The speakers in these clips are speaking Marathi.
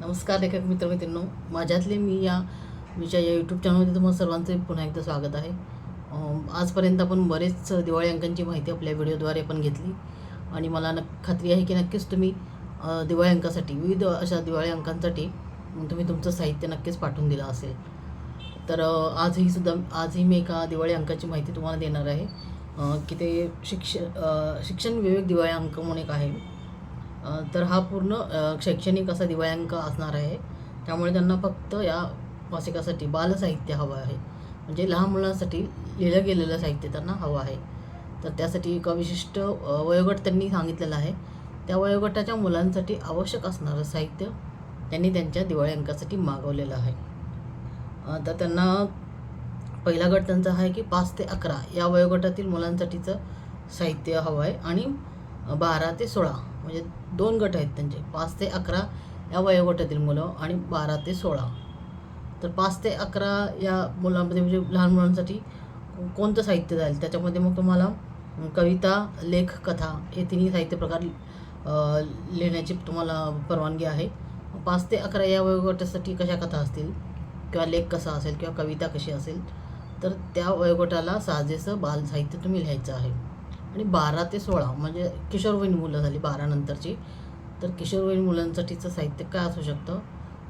नमस्कार लेखक मित्रमैत्रिणींनो. माझ्यातले मी या मीच्या या यूट्यूब चॅनलमध्ये तुम्हाला सर्वांचं पुन्हा एकदा स्वागत आहे. आजपर्यंत आपण बरेच दिवाळी अंकांची माहिती आपल्या व्हिडिओद्वारे आपण घेतली. आणि मला नक् खात्री आहे की नक्कीच तुम्ही दिवाळी अंकासाठी विविध अशा दिवाळी अंकांसाठी तुम्ही तुमचं साहित्य नक्कीच पाठवून दिलं असेल. तर आजही सुद्धा आजही मी एका दिवाळी अंकाची माहिती तुम्हाला देणार आहे. की ते शिक्ष शिक्षण विवेक दिवाळी अंक म्हणून एक आहे. तर हा पूर्ण शैक्षणिक असा दिवाळ्यांक असणार आहे. त्यामुळे त्यांना फक्त या मासिकासाठी बालसाहित्य हवं आहे. म्हणजे लहान मुलांसाठी लिहिलं गेलेलं साहित्य त्यांना हवं आहे. तर त्यासाठी एक विशिष्ट वयोगट त्यांनी सांगितलेला आहे. त्या वयोगटाच्या मुलांसाठी आवश्यक असणारं साहित्य त्यांनी त्यांच्या दिवाळी अंकासाठी मागवलेलं आहे. तर त्यांना पहिला गट त्यांचा आहे की पाच ते अकरा या वयोगटातील मुलांसाठीचं साहित्य हवं आहे. आणि बारा ते सोळा म्हणजे दोन गट आहेत त्यांचे. पाच ते अकरा या वयोगटातील मुलं आणि बारा ते सोळा. तर पाच ते अकरा या मुलांमध्ये म्हणजे लहान मुलांसाठी कोणतं साहित्य जाईल? त्याच्यामध्ये मग तुम्हाला कविता लेख कथा हे तिन्ही साहित्य प्रकार लिहिण्याची तुम्हाला परवानगी आहे. पाच ते अकरा या वयोगटासाठी कशा कथा असतील? किंवा लेख कसा असेल? किंवा कविता कशी असेल? तर त्या वयोगटाला साजेसं बाल साहित्य तुम्ही लिहायचं आहे. आणि बारा ते सोळा म्हणजे किशोरवयीन मुलं झाली बारा नंतरची तर किशोरवयीन मुलांसाठीचं साहित्य काय असू शकतं?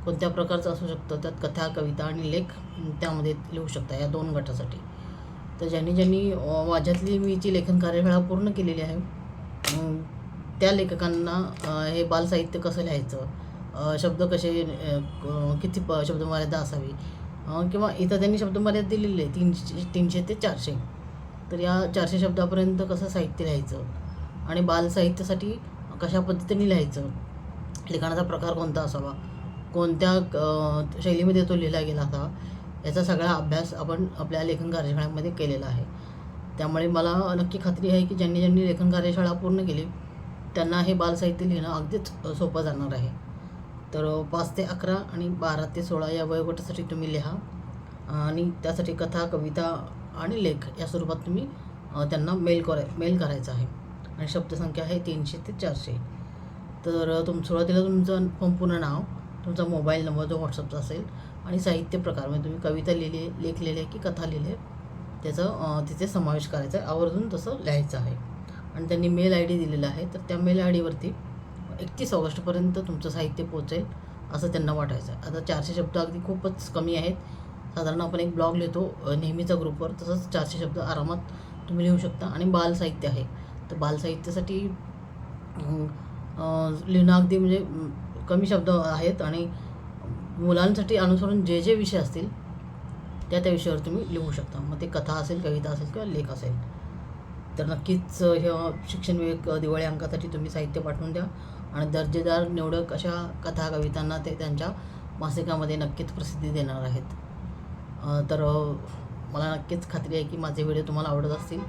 कोणत्या प्रकारचं असू शकतं? त्यात कथा कविता आणि लेख त्यामध्ये लिहू शकता या दोन गटासाठी. तर ज्यांनी ज्यांनी माझ्यातली मी जी लेखन कार्यशाळा पूर्ण केलेली आहे त्या लेखकांना हे बालसाहित्य कसं लिहायचं? शब्द कसे किती प शब्दमर्यादा असावी? किंवा इथं त्यांनी शब्दमर्यादा दिलेली आहे तीनशे तीनशे ते चारशे. तर या चारशे शब्दापर्यंत कसं साहित्य लिहायचं? आणि बालसाहित्यासाठी कशा पद्धतीने लिहायचं? लिखाणाचा प्रकार कोणता असावा? कोणत्या शैलीमध्ये तो लिहिला गेला असावा याचा सगळा अभ्यास आपण आपल्या लेखन कार्यशाळेमध्ये केलेला आहे. त्यामुळे मला नक्की खात्री आहे की ज्यांनी ज्यांनी लेखन कार्यशाळा पूर्ण केली त्यांना हे बालसाहित्य लिहिणं अगदीच सोपं जाणार आहे. तर पाच ते अकरा आणि बारा ते सोळा या वयोगटासाठी तुम्ही लिहा. आणि त्यासाठी कथा कविता आणि लेख. या स्वरूपात तुम्ही त्यांना मेल कराय मेल करायचा आहे. आणि शब्दसंख्या आहे तीनशे ते चारशे. तर तुम सुरुवातीला तुमचं संपूर्ण नाव तुमचा मोबाईल नंबर जो व्हॉट्सअपचा असेल आणि साहित्य प्रकार. म्हणजे तुम्ही कविता लिहिली लेख लिहिले की कथा लिहिले त्याचं तिथे समावेश करायचा आहे. आवर्जून तसं लिहायचं आहे. आणि त्यांनी मेल आय डी दिलेला आहे. तर त्या मेल आय डीवरती एकतीस ऑगस्टपर्यंत तुमचं साहित्य पोहोचेल असं त्यांना वाटायचं आहे. आता चारशे शब्द अगदी खूपच कमी आहेत. साधारण आपण एक ब्लॉग लिहितो नेहमीचा ग्रुपवर. तसंच चारशे शब्द आरामात तुम्ही लिहू शकता. आणि बाल साहित्य आहे. तर बाल साहित्यासाठी लिहिणं अगदी म्हणजे कमी शब्द आहेत. आणि मुलांसाठी अनुसरून जे जे विषय असतील त्या त्या विषयावर तुम्ही लिहू शकता. मग ते कथा असेल कविता असेल किंवा लेख असेल. तर नक्कीच ह्या शिक्षण विवेक दिवाळी अंकासाठी तुम्ही साहित्य पाठवून द्या. आणि दर्जेदार निवडक अशा कथा कवितांना ते त्यांच्या मासिकामध्ये नक्कीच प्रसिद्धी देणार आहेत. तर मला नक्कीच खात्री आहे की माझे व्हिडिओ तुम्हाला आवडत असतील.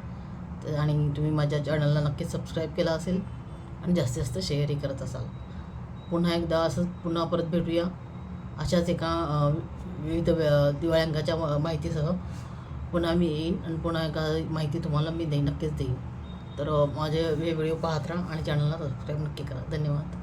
तर आणि तुम्ही माझ्या चॅनलला नक्कीच सबस्क्राईब केला असेल आणि जास्तीत जास्त शेअरही करत असाल. पुन्हा एकदा असंच पुन्हा परत भेटूया. अशाच एका विविध व्य- माहितीसह पुन्हा मी येईन आणि पुन्हा एका माहिती तुम्हाला मी देईन नक्कीच देईन. तर माझे हे व्हिडिओ पाहत राहा आणि चॅनलला सबस्क्राईब नक्की करा. धन्यवाद.